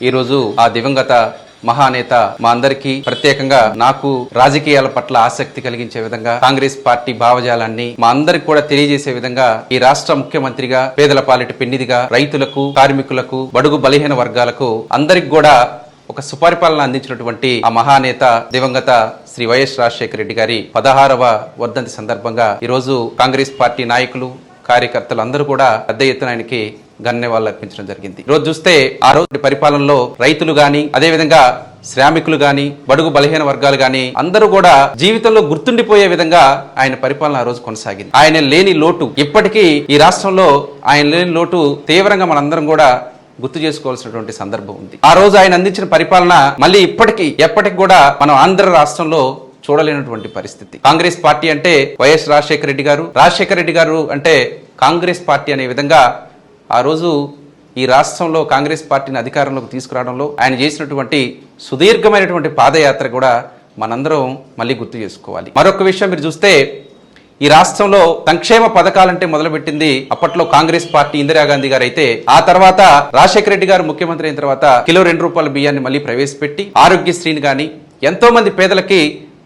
ఈరోజు ఆ దివంగత మహానేత మా అందరికీ ప్రత్యేకంగా నాకు రాజకీయాల పట్ల ఆసక్తి కలిగించే విధంగా కాంగ్రెస్ పార్టీ భావజాలాన్ని మా అందరికి కూడా తెలియజేసే విధంగా ఈ రాష్ట్ర ముఖ్యమంత్రిగా పేదల పాలిటి పెన్నిదిగా రైతులకు కార్మికులకు బడుగు బలహీన వర్గాలకు అందరికి కూడా ఒక సుపరిపాలన అందించినటువంటి ఆ మహానేత దివంగత శ్రీ వైఎస్ రాజశేఖర రెడ్డి గారి పదహారవ వర్ధంతి సందర్భంగా ఈరోజు కాంగ్రెస్ పార్టీ నాయకులు కార్యకర్తలు అందరూ కూడా పెద్ద ఎత్తున ఆయనకి గన్నేవాళ్ళు అర్పించడం జరిగింది. ఈరోజు రోజు చూస్తే ఆ రోజు పరిపాలనలో రైతులు గాని అదేవిధంగా శ్రామికులు గాని బడుగు బలహీన వర్గాలు గాని అందరూ కూడా జీవితంలో గుర్తుండిపోయే విధంగా ఆయన పరిపాలన ఆ రోజు కొనసాగింది. ఆయన లేని లోటు ఇప్పటికీ ఈ రాష్ట్రంలో ఆయన లేని లోటు తీవ్రంగా మనందరం కూడా గుర్తు చేసుకోవాల్సినటువంటి సందర్భం ఉంది. ఆ రోజు ఆయన అందించిన పరిపాలన మళ్ళీ ఇప్పటికీ ఎప్పటికి కూడా మనం ఆంధ్ర రాష్ట్రంలో చూడలేనటువంటి పరిస్థితి. కాంగ్రెస్ పార్టీ అంటే వైఎస్ రాజశేఖర రెడ్డి గారు. రాజశేఖర రెడ్డి గారు అంటే కాంగ్రెస్ పార్టీ అనే విధంగా ఆ రోజు ఈ రాష్ట్రంలో కాంగ్రెస్ పార్టీని అధికారంలోకి తీసుకురావడంలో ఆయన చేసినటువంటి సుదీర్ఘమైనటువంటి పాదయాత్ర కూడా మనందరం మళ్ళీ గుర్తు చేసుకోవాలి. మరొక విషయం మీరు చూస్తే ఈ రాష్ట్రంలో సంక్షేమ పథకాలంటే మొదలుపెట్టింది అప్పట్లో కాంగ్రెస్ పార్టీ ఇందిరాగాంధీ గారు అయితే ఆ తర్వాత రాజశేఖర రెడ్డి గారు ముఖ్యమంత్రి అయిన తర్వాత కిలో రెండు రూపాయల బియ్యాన్ని మళ్ళీ ప్రవేశపెట్టి ఆరోగ్యశ్రీని కానీ ఎంతో మంది పేదలకి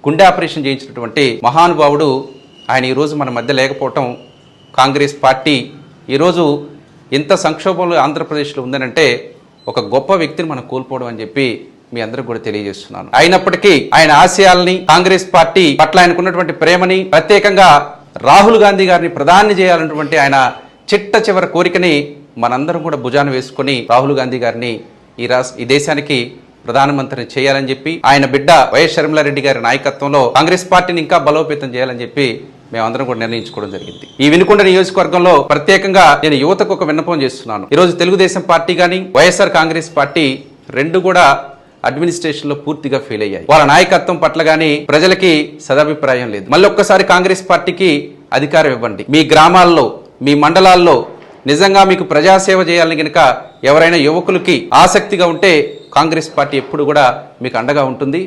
గుండె ఆపరేషన్ చేయించినటువంటి మహానుభావుడు ఆయన ఈరోజు మన మధ్య లేకపోవటం కాంగ్రెస్ పార్టీ ఈరోజు ఇంత సంక్షోభంలో ఆంధ్రప్రదేశ్లో ఉందనంటే ఒక గొప్ప వ్యక్తిని మనం కోల్పోవడం అని చెప్పి మీ అందరికి కూడా తెలియజేస్తున్నాను. అయినప్పటికీ ఆయన ఆశయాల్ని కాంగ్రెస్ పార్టీ పట్ల ఆయనకున్నటువంటి ప్రేమని ప్రత్యేకంగా రాహుల్ గాంధీ గారిని ప్రధాని చేయాలన్నటువంటి ఆయన చిట్ట చివరి కోరికని మనందరం కూడా భుజాన వేసుకొని రాహుల్ గాంధీ గారిని ఈ రాష్ట్ర ఈ దేశానికి ప్రధానమంత్రిని చేయాలని చెప్పి ఆయన బిడ్డ వైఎస్ షర్మిలారెడ్డి గారి నాయకత్వంలో కాంగ్రెస్ పార్టీని ఇంకా బలోపేతం చేయాలని చెప్పి మేమందరం కూడా నిర్ణయించుకోవడం జరిగింది. ఈ వినుకొండ నియోజకవర్గంలో ప్రత్యేకంగా నేను యువతకు ఒక విన్నపం చేస్తున్నాను. ఈరోజు తెలుగుదేశం పార్టీ కానీ వైఎస్ఆర్ కాంగ్రెస్ పార్టీ రెండు కూడా అడ్మినిస్ట్రేషన్లో పూర్తిగా ఫెయిల్ అయ్యాయి. వాళ్ళ నాయకత్వం పట్ల కానీ ప్రజలకి సదాభిప్రాయం లేదు. మళ్ళీ ఒక్కసారి కాంగ్రెస్ పార్టీకి అధికారం ఇవ్వండి. మీ గ్రామాల్లో మీ మండలాల్లో నిజంగా మీకు ప్రజాసేవ చేయాలని కనుక ఎవరైనా యువకులకి ఆసక్తిగా ఉంటే కాంగ్రెస్ పార్టీ ఎప్పుడు కూడా మీకు అండగా ఉంటుంది.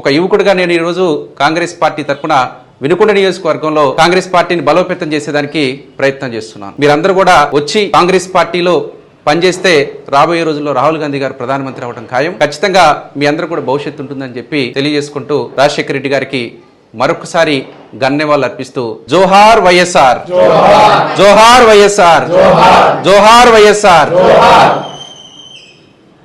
ఒక యువకుడిగా నేను ఈరోజు కాంగ్రెస్ పార్టీ తరఫున వినుకొండ నియోజకవర్గంలో కాంగ్రెస్ పార్టీని బలోపేతం చేసేదానికి ప్రయత్నం చేస్తున్నాను. మీరందరూ కూడా వచ్చి కాంగ్రెస్ పార్టీలో పనిచేస్తే రాబోయే రోజుల్లో రాహుల్ గాంధీ గారు ప్రధానమంత్రి అవడం ఖాయం. ఖచ్చితంగా మీ అందరూ కూడా భవిష్యత్తు ఉంటుందని చెప్పి తెలియజేసుకుంటూ రాజశేఖర రెడ్డి గారికి మరొకసారి గన్నెవాళ్ళు అర్పిస్తూ జోహార్ వైఎస్ఆర్. జోహార్. వైఎస్ఆర్. జోహార్ వైఎస్ఆర్.